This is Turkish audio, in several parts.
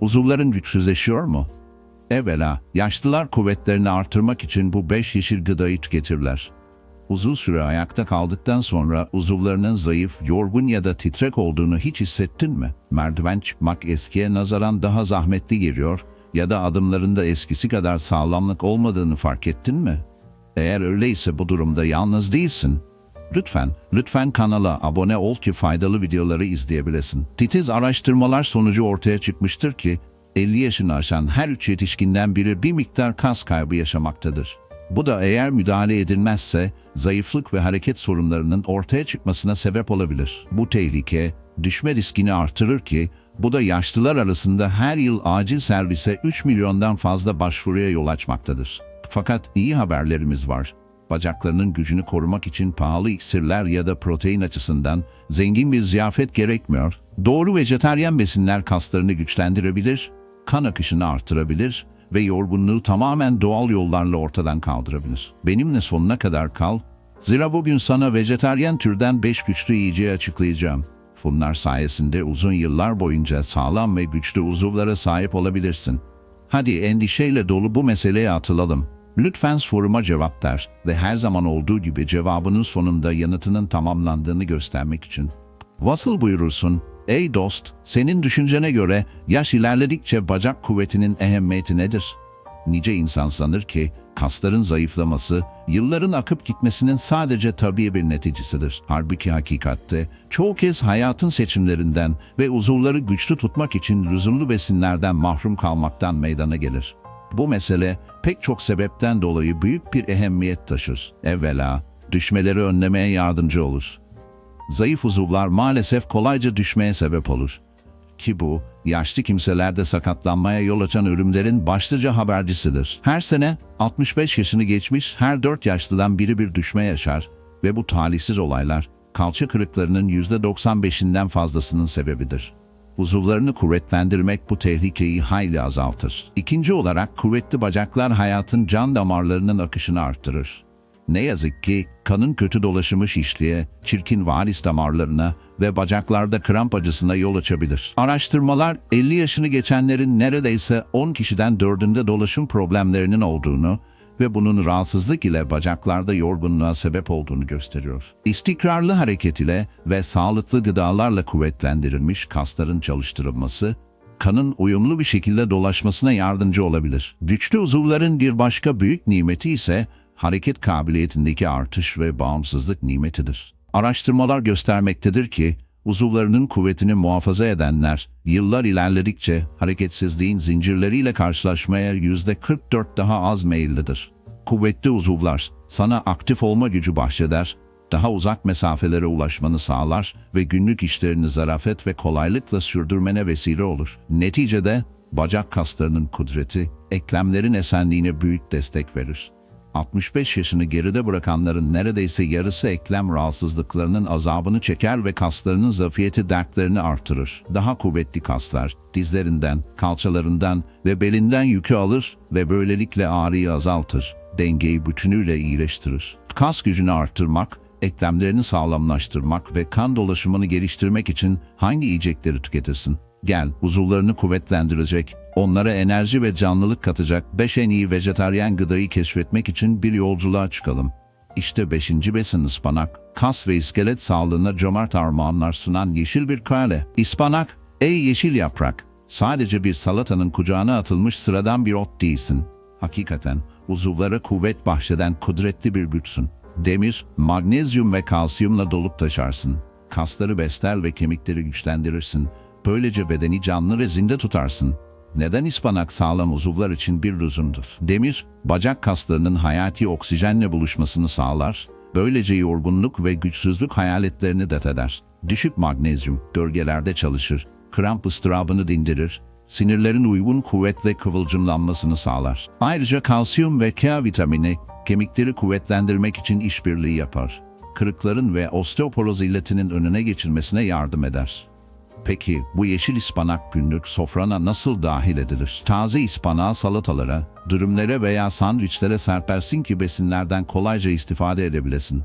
Uzuvların güçsüzleşiyor mu? Evvela, yaşlılar kuvvetlerini artırmak için bu beş yeşil gıdayı tüketirler. Uzun süre ayakta kaldıktan sonra uzuvlarının zayıf, yorgun ya da titrek olduğunu hiç hissettin mi? Merdiven çıkmak eskiye nazaran daha zahmetli geliyor ya da adımlarında eskisi kadar sağlamlık olmadığını fark ettin mi? Eğer öyleyse bu durumda yalnız değilsin. Lütfen, lütfen kanala abone ol ki faydalı videoları izleyebilesin. Titiz araştırmalar sonucu ortaya çıkmıştır ki 50 yaşını aşan her üç yetişkinden biri bir miktar kas kaybı yaşamaktadır. Bu da eğer müdahale edilmezse zayıflık ve hareket sorunlarının ortaya çıkmasına sebep olabilir. Bu tehlike düşme riskini artırır ki bu da yaşlılar arasında her yıl acil servise 3 milyondan fazla başvuruya yol açmaktadır. Fakat iyi haberlerimiz var. Bacaklarının gücünü korumak için pahalı iksirler ya da protein açısından zengin bir ziyafet gerekmiyor. Doğru vejetaryen besinler kaslarını güçlendirebilir, kan akışını artırabilir ve yorgunluğu tamamen doğal yollarla ortadan kaldırabilir. Benimle sonuna kadar kal. Zira bugün sana vejetaryen türden 5 güçlü yiyeceği açıklayacağım. Bunlar sayesinde uzun yıllar boyunca sağlam ve güçlü uzuvlara sahip olabilirsin. Hadi endişeyle dolu bu meseleye atılalım. Lütfen soruma cevap ver ve her zaman olduğu gibi cevabının sonunda yanıtının tamamlandığını göstermek için. Vasıl buyurursun, ey dost, senin düşüncene göre yaş ilerledikçe bacak kuvvetinin ehemmiyeti nedir? Nice insan sanır ki kasların zayıflaması, yılların akıp gitmesinin sadece tabii bir neticesidir. Halbuki hakikatte çoğu kez hayatın seçimlerinden ve uzuvları güçlü tutmak için lüzumlu besinlerden mahrum kalmaktan meydana gelir. Bu mesele pek çok sebepten dolayı büyük bir ehemmiyet taşır. Evvela, düşmeleri önlemeye yardımcı olur. Zayıf uzuvlar maalesef kolayca düşmeye sebep olur. Ki bu, yaşlı kimselerde sakatlanmaya yol açan ölümlerin başlıca habercisidir. Her sene 65 yaşını geçmiş her 4 yaşlıdan biri bir düşme yaşar ve bu talihsiz olaylar kalça kırıklarının %95'inden fazlasının sebebidir. Uzuvlarını kuvvetlendirmek bu tehlikeyi hayli azaltır. İkinci olarak kuvvetli bacaklar hayatın can damarlarının akışını arttırır. Ne yazık ki kanın kötü dolaşımı şişliğe, çirkin varis damarlarına ve bacaklarda kramp acısına yol açabilir. Araştırmalar 50 yaşını geçenlerin neredeyse 10 kişiden 4'ünde dolaşım problemlerinin olduğunu ve bunun rahatsızlık ile bacaklarda yorgunluğa sebep olduğunu gösteriyor. İstikrarlı hareket ile ve sağlıklı gıdalarla kuvvetlendirilmiş kasların çalıştırılması, kanın uyumlu bir şekilde dolaşmasına yardımcı olabilir. Güçlü uzuvların bir başka büyük nimeti ise hareket kabiliyetindeki artış ve bağımsızlık nimetidir. Araştırmalar göstermektedir ki, uzuvlarının kuvvetini muhafaza edenler, yıllar ilerledikçe hareketsizliğin zincirleriyle karşılaşmaya yüzde 44 daha az meyillidir. Kuvvetli uzuvlar sana aktif olma gücü bahşeder, daha uzak mesafelere ulaşmanı sağlar ve günlük işlerini zarafet ve kolaylıkla sürdürmene vesile olur. Neticede bacak kaslarının kudreti, eklemlerin esenliğine büyük destek verir. 65 yaşını geride bırakanların neredeyse yarısı eklem rahatsızlıklarının azabını çeker ve kaslarının zafiyeti dertlerini artırır. Daha kuvvetli kaslar dizlerinden, kalçalarından ve belinden yükü alır ve böylelikle ağrıyı azaltır. Dengeyi bütünüyle iyileştirir. Kas gücünü arttırmak, eklemlerini sağlamlaştırmak ve kan dolaşımını geliştirmek için hangi yiyecekleri tüketirsin? Gel, uzuvlarını kuvvetlendirecek, onlara enerji ve canlılık katacak 5 en iyi vejetaryen gıdayı keşfetmek için bir yolculuğa çıkalım. İşte 5. besin ıspanak, kas ve iskelet sağlığına cömert armağanlar sunan yeşil bir kale. İspanak, ey yeşil yaprak, sadece bir salatanın kucağına atılmış sıradan bir ot değilsin. Hakikaten uzuvlara kuvvet bahşeden kudretli bir güçsün. Demir, magnezyum ve kalsiyumla dolup taşarsın. Kasları besler ve kemikleri güçlendirirsin. Böylece bedeni canlı ve zinde tutarsın. Neden ispanak sağlam uzuvlar için bir lüzumdur? Demir, bacak kaslarının hayati oksijenle buluşmasını sağlar. Böylece yorgunluk ve güçsüzlük hayaletlerini det eder. Düşük magnezyum gölgelerde çalışır. Kramp ıstırabını dindirir. Sinirlerin uygun kuvvetle kıvılcımlanmasını sağlar. Ayrıca kalsiyum ve K vitamini kemikleri kuvvetlendirmek için işbirliği yapar. Kırıkların ve osteoporoz illetinin önüne geçilmesine yardım eder. Peki bu yeşil ıspanak günlük sofrana nasıl dahil edilir? Taze ıspanağı salatalara, dürümlere veya sandviçlere serpersin ki besinlerden kolayca istifade edebilesin.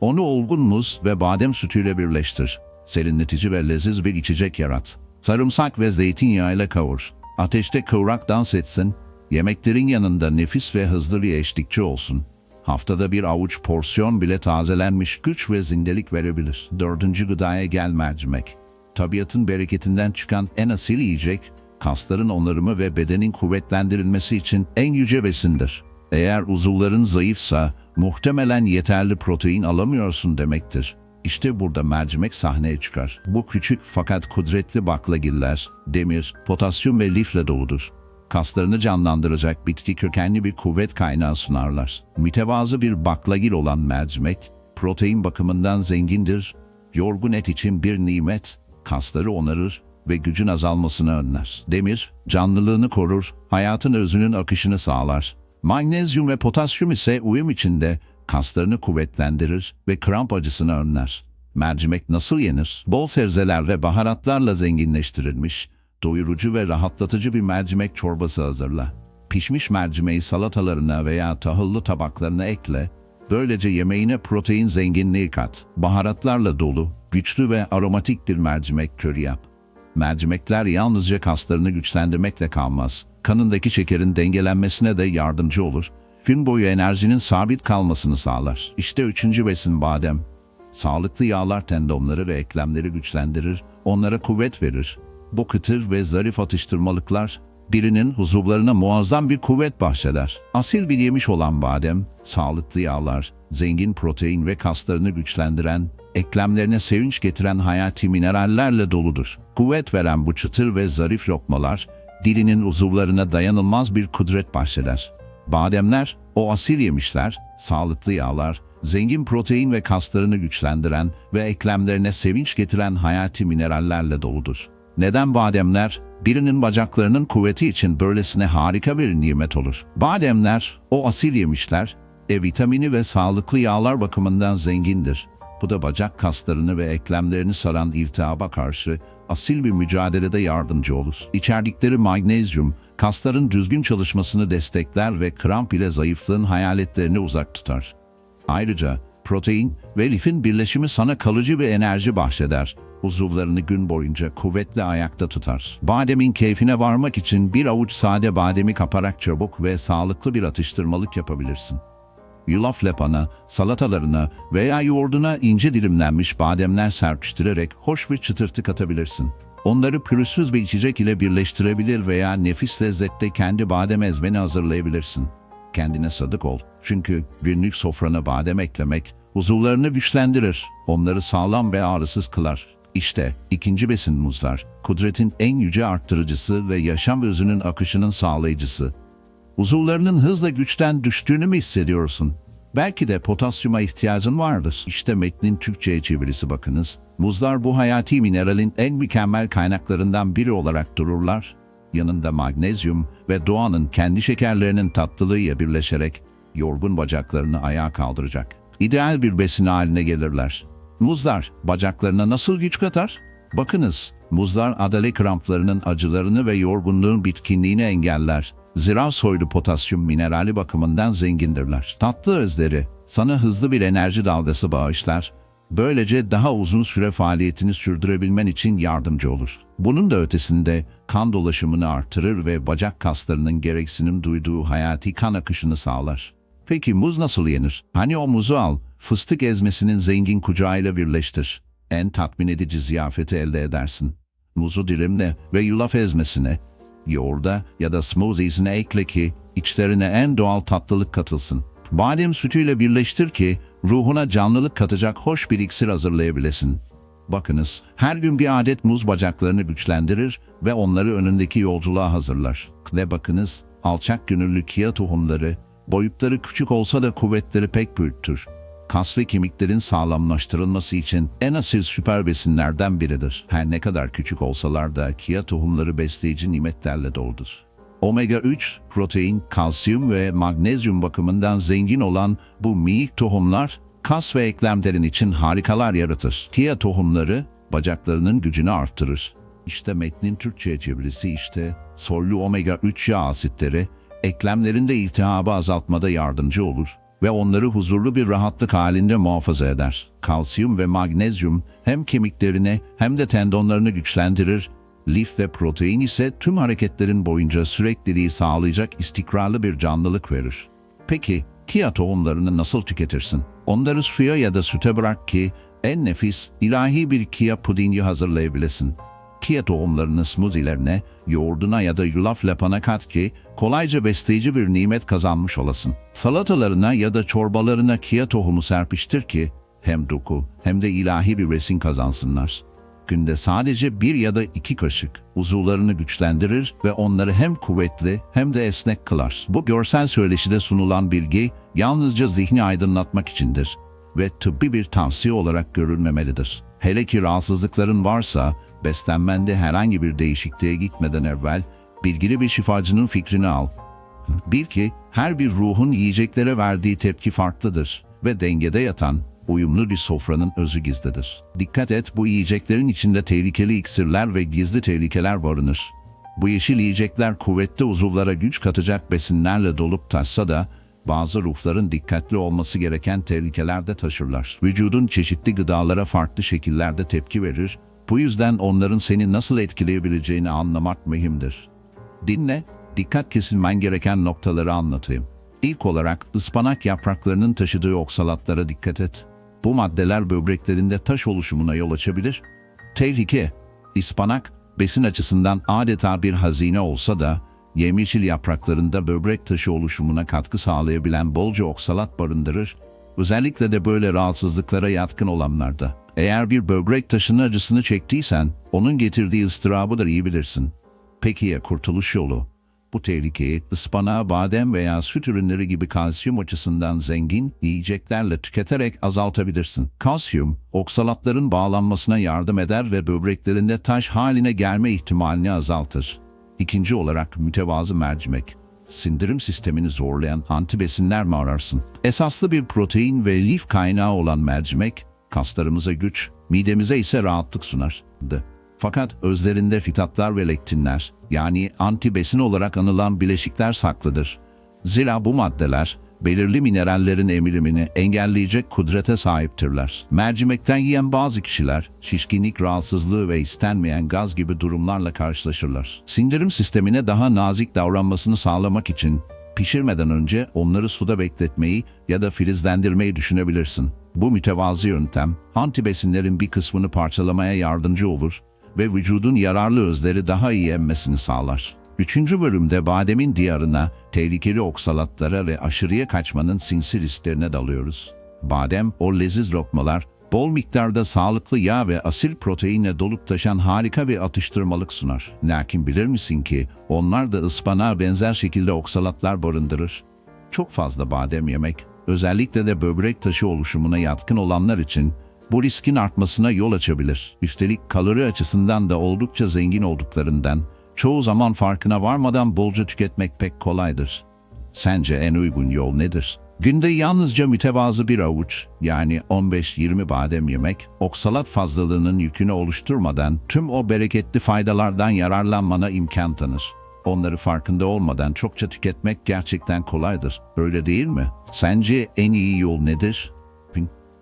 Onu olgun muz ve badem sütüyle birleştir. Serinletici ve leziz bir içecek yarat. Sarımsak ve zeytinyağı ile kavur. Ateşte kıvrak dans etsin, yemeklerin yanında nefis ve hızlı bir eşlikçi olsun. Haftada bir avuç porsiyon bile tazelenmiş güç ve zindelik verebilir. Dördüncü gıdaya gel mercimek. Tabiatın bereketinden çıkan en asil yiyecek, kasların onarımı ve bedenin kuvvetlendirilmesi için en yüce besindir. Eğer uzuvların zayıfsa, muhtemelen yeterli protein alamıyorsun demektir. İşte burada mercimek sahneye çıkar. Bu küçük fakat kudretli baklagiller, demir, potasyum ve lifle doludur. Kaslarını canlandıracak bitki kökenli bir kuvvet kaynağı sunarlar. Mütevazı bir baklagil olan mercimek, protein bakımından zengindir, yorgun et için bir nimet, kasları onarır ve gücün azalmasını önler. Demir, canlılığını korur, hayatın özünün akışını sağlar. Magnezyum ve potasyum ise uyum içinde kaslarını kuvvetlendirir ve kramp acısını önler. Mercimek nasıl yenir? Bol sebzeler ve baharatlarla zenginleştirilmiş, doyurucu ve rahatlatıcı bir mercimek çorbası hazırla. Pişmiş mercimeği salatalarına veya tahıllı tabaklarına ekle, böylece yemeğine protein zenginliği kat. Baharatlarla dolu, güçlü ve aromatik bir mercimek körü yap. Mercimekler yalnızca kaslarını güçlendirmekle kalmaz. Kanındaki şekerin dengelenmesine de yardımcı olur. Gün boyu enerjinin sabit kalmasını sağlar. İşte üçüncü besin badem. Sağlıklı yağlar tendonları ve eklemleri güçlendirir, onlara kuvvet verir. Bu kıtır ve zarif atıştırmalıklar birinin huzurlarına muazzam bir kuvvet bahşeder. Asil bir yemiş olan badem, sağlıklı yağlar, zengin protein ve kaslarını güçlendiren, eklemlerine sevinç getiren hayati minerallerle doludur. Kuvvet veren bu çıtır ve zarif lokmalar, dilinin uzuvlarına dayanılmaz bir kudret bahşeder. Bademler, o asil yemişler, sağlıklı yağlar, zengin protein ve kaslarını güçlendiren ve eklemlerine sevinç getiren hayati minerallerle doludur. Neden bademler? Birinin bacaklarının kuvveti için böylesine harika bir nimet olur. Bademler, o asil yemişler, E vitamini ve sağlıklı yağlar bakımından zengindir. Bu da bacak kaslarını ve eklemlerini saran iltihaba karşı asil bir mücadelede yardımcı olur. İçerdikleri magnezyum, kasların düzgün çalışmasını destekler ve kramp ile zayıflığın hayaletlerini uzak tutar. Ayrıca protein ve lifin birleşimi sana kalıcı bir enerji bahşeder. Uzuvlarını gün boyunca kuvvetle ayakta tutar. Bademin keyfine varmak için bir avuç sade bademi kaparak çabuk ve sağlıklı bir atıştırmalık yapabilirsin. Yulaf lapana, salatalarına veya yoğurduna ince dilimlenmiş bademler serpiştirerek hoş bir çıtırtı katabilirsin. Onları pürüzsüz bir içecek ile birleştirebilir veya nefis lezzette kendi badem ezmeni hazırlayabilirsin. Kendine sadık ol. Çünkü günlük sofrana badem eklemek huzurlarını güçlendirir. Onları sağlam ve ağrısız kılar. İşte ikinci besin muzlar. Kudretin en yüce arttırıcısı ve yaşam özünün akışının sağlayıcısı. Uzuvlarının hızla güçten düştüğünü mü hissediyorsun? Belki de potasyuma ihtiyacın vardır. İşte metnin Türkçe'ye çevirisi bakınız. Muzlar bu hayati mineralin en mükemmel kaynaklarından biri olarak dururlar. Yanında magnezyum ve doğanın kendi şekerlerinin tatlılığıyla birleşerek yorgun bacaklarını ayağa kaldıracak. İdeal bir besin haline gelirler. Muzlar bacaklarına nasıl güç katar? Bakınız, muzlar adale kramplarının acılarını ve yorgunluğun bitkinliğini engeller. Zira soylu potasyum minerali bakımından zengindirler. Tatlı özleri sana hızlı bir enerji dalgası bağışlar. Böylece daha uzun süre faaliyetini sürdürebilmen için yardımcı olur. Bunun da ötesinde kan dolaşımını artırır ve bacak kaslarının gereksinim duyduğu hayati kan akışını sağlar. Peki muz nasıl yenir? Hani o muzu al, fıstık ezmesinin zengin kucağıyla birleştir. En tatmin edici ziyafeti elde edersin. Muzu dilimle ve yulaf ezmesine, yoğurda ya da smoothiesine ekle ki içlerine en doğal tatlılık katılsın. Badem sütüyle birleştir ki ruhuna canlılık katacak hoş bir iksir hazırlayabilesin. Bakınız, her gün bir adet muz bacaklarını güçlendirir ve onları önündeki yolculuğa hazırlar. Ve bakınız, alçak gönüllü kia tohumları, boyutları küçük olsa da kuvvetleri pek büyüktür. Kas ve kemiklerin sağlamlaştırılması için en asil süper besinlerden biridir. Her ne kadar küçük olsalar da kia tohumları besleyici nimetlerle doludur. Omega 3, protein, kalsiyum ve magnezyum bakımından zengin olan bu minik tohumlar kas ve eklemlerin için harikalar yaratır. Kia tohumları bacaklarının gücünü arttırır. İşte metnin Türkçe çevirisi işte soylu omega 3 yağ asitleri eklemlerinde iltihabı azaltmada yardımcı olur ve onları huzurlu bir rahatlık halinde muhafaza eder. Kalsiyum ve magnezyum hem kemiklerine hem de tendonlarını güçlendirir, Lif ve protein ise tüm hareketlerin boyunca sürekliliği sağlayacak istikrarlı bir canlılık verir. Peki, kia tohumlarını nasıl tüketirsin? Onları suya ya da süte bırak ki en nefis, ilahi bir kia pudingi hazırlayabilesin. Kia tohumlarını smoothie'lerine, yoğurduna ya da yulaf lapana kat ki kolayca besleyici bir nimet kazanmış olasın. Salatalarına ya da çorbalarına kia tohumu serpiştir ki hem doku hem de ilahi bir besin kazansınlar. Günde sadece bir ya da iki kaşık uzuvlarını güçlendirir ve onları hem kuvvetli hem de esnek kılar. Bu görsel söyleşide sunulan bilgi yalnızca zihni aydınlatmak içindir ve tıbbi bir tavsiye olarak görülmemelidir. Hele ki rahatsızlıkların varsa beslenmende herhangi bir değişikliğe gitmeden evvel bilgili bir şifacının fikrini al. Bil ki her bir ruhun yiyeceklere verdiği tepki farklıdır ve dengede yatan uyumlu bir sofranın özü gizlidir. Dikkat et bu yiyeceklerin içinde tehlikeli iksirler ve gizli tehlikeler barınır. Bu yeşil yiyecekler kuvvetli uzuvlara güç katacak besinlerle dolup taşsa da bazı ruhların dikkatli olması gereken tehlikeler de taşırlar. Vücudun çeşitli gıdalara farklı şekillerde tepki verir. Bu yüzden onların seni nasıl etkileyebileceğini anlamak mühimdir. Dinle, dikkat kesilmen gereken noktaları anlatayım. İlk olarak ıspanak yapraklarının taşıdığı oksalatlara dikkat et. Bu maddeler böbreklerinde taş oluşumuna yol açabilir. Tehlike, ıspanak besin açısından adeta bir hazine olsa da yemyeşil yapraklarında böbrek taşı oluşumuna katkı sağlayabilen bolca oksalat barındırır. Özellikle de böyle rahatsızlıklara yatkın olanlarda. Eğer bir böbrek taşının acısını çektiysen onun getirdiği ıstırabı da iyi bilirsin. Peki ya kurtuluş yolu? Bu tehlikeyi ıspanağı, badem veya süt ürünleri gibi kalsiyum açısından zengin yiyeceklerle tüketerek azaltabilirsin. Kalsiyum, oksalatların bağlanmasına yardım eder ve böbreklerinde taş haline gelme ihtimalini azaltır. İkinci olarak mütevazı mercimek. Sindirim sistemini zorlayan antibesinler mi ararsın? Esaslı bir protein ve lif kaynağı olan mercimek, kaslarımıza güç, midemize ise rahatlık sunar. D. Fakat özlerinde fitatlar ve lektinler, yani antibesin olarak anılan bileşikler saklıdır. Zira bu maddeler, belirli minerallerin emilimini engelleyecek kudrete sahiptirler. Mercimekten yiyen bazı kişiler, şişkinlik rahatsızlığı ve istenmeyen gaz gibi durumlarla karşılaşırlar. Sindirim sistemine daha nazik davranmasını sağlamak için, pişirmeden önce onları suda bekletmeyi ya da filizlendirmeyi düşünebilirsin. Bu mütevazı yöntem, antibesinlerin bir kısmını parçalamaya yardımcı olur ve vücudun yararlı özleri daha iyi emmesini sağlar. Üçüncü bölümde bademin diyarına, tehlikeli oksalatlara ve aşırıya kaçmanın sinsi risklerine dalıyoruz. Badem, o leziz lokmalar, bol miktarda sağlıklı yağ ve asil proteinle dolup taşan harika bir atıştırmalık sunar. Lakin bilir misin ki onlar da ıspanağa benzer şekilde oksalatlar barındırır. Çok fazla badem yemek, özellikle de böbrek taşı oluşumuna yatkın olanlar için bu riskin artmasına yol açabilir. Üstelik kalori açısından da oldukça zengin olduklarından çoğu zaman farkına varmadan bolca tüketmek pek kolaydır. Sence en uygun yol nedir? Günde yalnızca mütevazı bir avuç yani 15-20 badem yemek, oksalat fazlalığının yükünü oluşturmadan tüm o bereketli faydalardan yararlanmana imkan tanır. Onları farkında olmadan çokça tüketmek gerçekten kolaydır. Öyle değil mi? Sence en iyi yol nedir?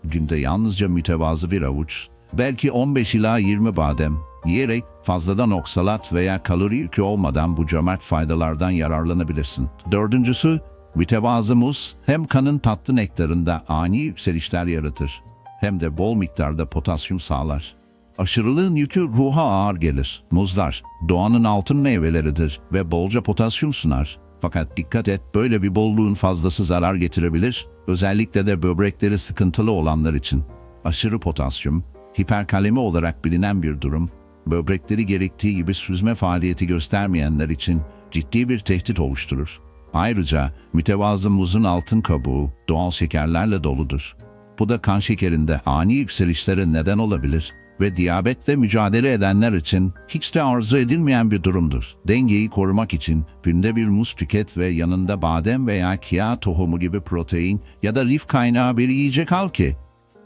Günde yalnızca mütevazı bir avuç, belki 15 ila 20 badem yiyerek fazladan oksalat veya kalori yükü olmadan bu cömert faydalardan yararlanabilirsin. Dördüncüsü, mütevazı muz hem kanın tatlı nektarında ani yükselişler yaratır hem de bol miktarda potasyum sağlar. Aşırılığın yükü ruha ağır gelir. Muzlar, doğanın altın meyveleridir ve bolca potasyum sunar. Fakat dikkat et böyle bir bolluğun fazlası zarar getirebilir, özellikle de böbrekleri sıkıntılı olanlar için. Aşırı potasyum, hiperkalemi olarak bilinen bir durum, böbrekleri gerektiği gibi süzme faaliyeti göstermeyenler için ciddi bir tehdit oluşturur. Ayrıca mütevazı muzun altın kabuğu doğal şekerlerle doludur. Bu da kan şekerinde ani yükselişlere neden olabilir ve diyabetle mücadele edenler için hiç de arzu edilmeyen bir durumdur. Dengeyi korumak için günde bir muz tüket ve yanında badem veya kia tohumu gibi protein ya da lif kaynağı bir yiyecek al ki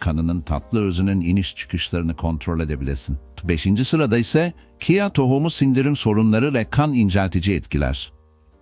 kanının tatlı özünün iniş çıkışlarını kontrol edebilesin. Beşinci sırada ise kia tohumu sindirim sorunları ve kan inceltici etkiler.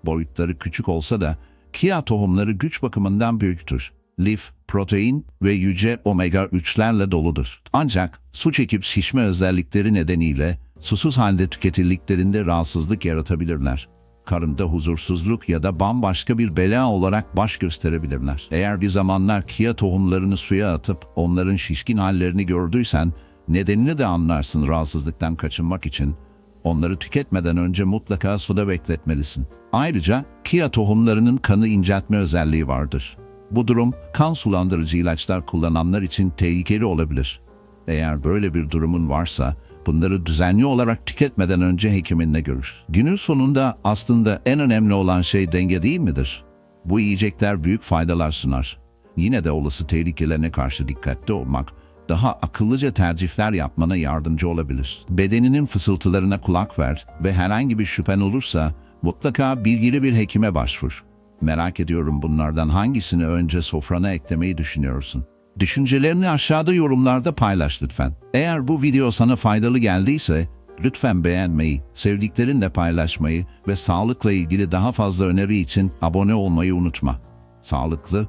Boyutları küçük olsa da kia tohumları güç bakımından büyüktür. Lif, protein ve yüce omega 3'lerle doludur. Ancak su çekip şişme özellikleri nedeniyle Susuz halde tüketildiklerinde rahatsızlık yaratabilirler. Karında huzursuzluk ya da bambaşka bir bela olarak baş gösterebilirler. Eğer bir zamanlar kia tohumlarını suya atıp onların şişkin hallerini gördüysen, nedenini de anlarsın rahatsızlıktan kaçınmak için. Onları tüketmeden önce mutlaka suda bekletmelisin. Ayrıca kia tohumlarının kanı inceltme özelliği vardır. Bu durum kan sulandırıcı ilaçlar kullananlar için tehlikeli olabilir. Eğer böyle bir durumun varsa bunları düzenli olarak tüketmeden önce hekiminle görür. Günün sonunda aslında en önemli olan şey denge değil midir? Bu yiyecekler büyük faydalar sunar. Yine de olası tehlikelerine karşı dikkatli olmak, daha akıllıca tercihler yapmana yardımcı olabilir. Bedeninin fısıltılarına kulak ver ve herhangi bir şüphen olursa mutlaka bilgili bir hekime başvur. Merak ediyorum bunlardan hangisini önce sofrana eklemeyi düşünüyorsun? Düşüncelerini aşağıda yorumlarda paylaş lütfen. Eğer bu video sana faydalı geldiyse lütfen beğenmeyi, sevdiklerinle paylaşmayı ve sağlıkla ilgili daha fazla öneri için abone olmayı unutma. Sağlıklı